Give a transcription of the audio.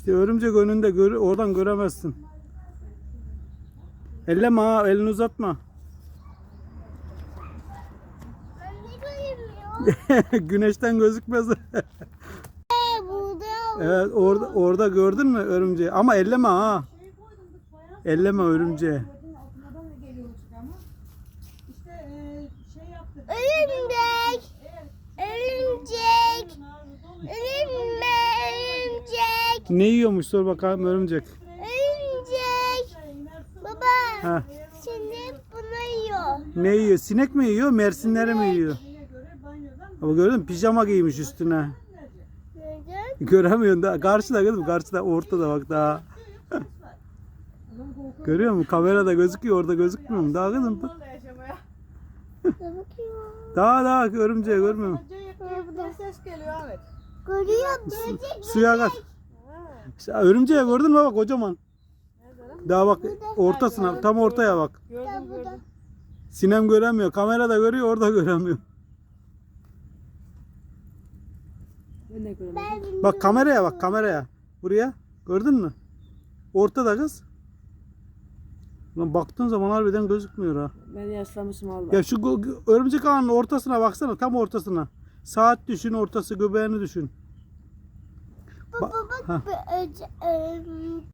İşte örümcek önünde gör, oradan göremezsin. Elleme ha elini uzatma. Güneşten gözükmez. Evet orada orada gördün mü örümceği? Ama elleme ha. Elleme örümceği. Altından da geliyormuş ama. İşte e, şey yaptı. Örümcek. Örümcek. Örümce, örümcek. Ne yiyormuş sor bakalım örümcek. Örümcek. Baba. Ha. Şimdi bunu yiyor. Ne yiyor? Sinek mi yiyor? Mersinleri mi yiyor? Ama gördün mü? Pijama giymiş üstüne. Neden? Göremiyorsun da. Karşıda kızım. Karşıda ortada bak daha. Görüyor musun? Kamerada gözüküyor. Orada gözükmüyor mu? Daha kızım. Daha daha örümceği görmüyor musun? Ses geliyor Ahmet. Görüyor musun? Suya kaç. İşte örümceği gördün mü bak kocaman. Daha bak ortasına tam ortaya bak. Gördüm gördüm. Sinem göremiyor. Kamerada görüyor orada göremiyor. Ben de. Ben Bak kameraya bak kameraya. Buraya. Gördün mü? Ortada kız. Lan baktığın zaman harbiden gözükmüyor ha. Ben yaşlanmışım valla. Ya şu örümcek ağının ortasına baksana tam ortasına. Saat düşün ortası göbeğini düşün. Baba bak örüm-